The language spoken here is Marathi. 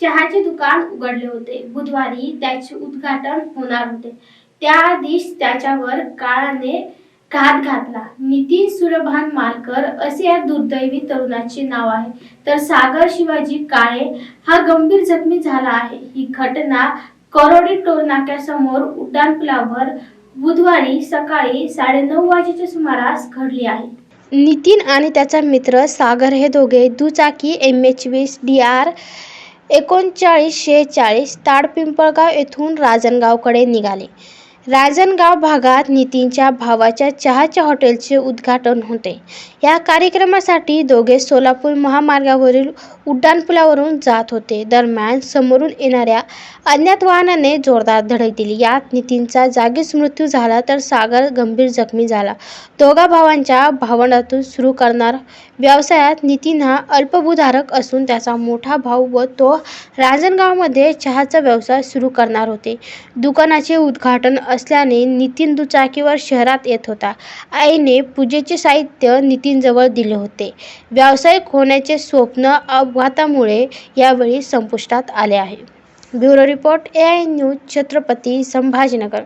चहाचे दुकान उघडले होते. बुधवारी त्याचे उद्घाटन होणार होते. त्याआधीच त्याच्यावर काळाने घात घातला. नितीन सुरभान मालकर असे या दुर्दैवी तरुणाचे नाव आहे. तर सागर शिवाजी काळे हा गंभीर जखमी झाला आहे. ही घटना करोडी टोल नाक्यासमोर उड्डाणपुलावर बुधवारी सकाळी साडेनऊ वाजेच्या सुमारास घडली आहे. नितीन आणि त्याचा मित्र सागर हे दोघे दुचाकी एम एच वीस डी आर एकोणचाळीस चाळीस ताडपिंपळगाव येथून राजनगावकडे निघाले. राजनगाव भागात नितीनच्या भावाच्या चहाच्या हॉटेलचे उद्घाटन होते. या कार्यक्रमासाठी दोघे सोलापूर महामार्गावरील उड्डाणपुलावरून जात होते. दरम्यान समोरून येणाऱ्या अज्ञात वाहनाने जोरदार धडक दिली. यात नितीनचा जागीच मृत्यू झाला तर सागर गंभीर जखमी झाला. दोघा भावांच्या भावंडातून सुरू करणार व्यवसायात नितीन हा अल्पभूधारक असून त्याचा मोठा भाऊ व तो रांजणगावमध्ये चहाचा व्यवसाय सुरू करणार होते. दुकानाचे उद्घाटन असल्याने नितीन दुचाकीवर शहरात येत होता. आईने पूजेचे साहित्य नितीनजवळ दिले होते. व्यावसायिक होण्याचे स्वप्न अब अपघातामुळे यावेळी संपुष्टात आले आहे. Bureau report A I news Chhatrapati Sambhajinagar.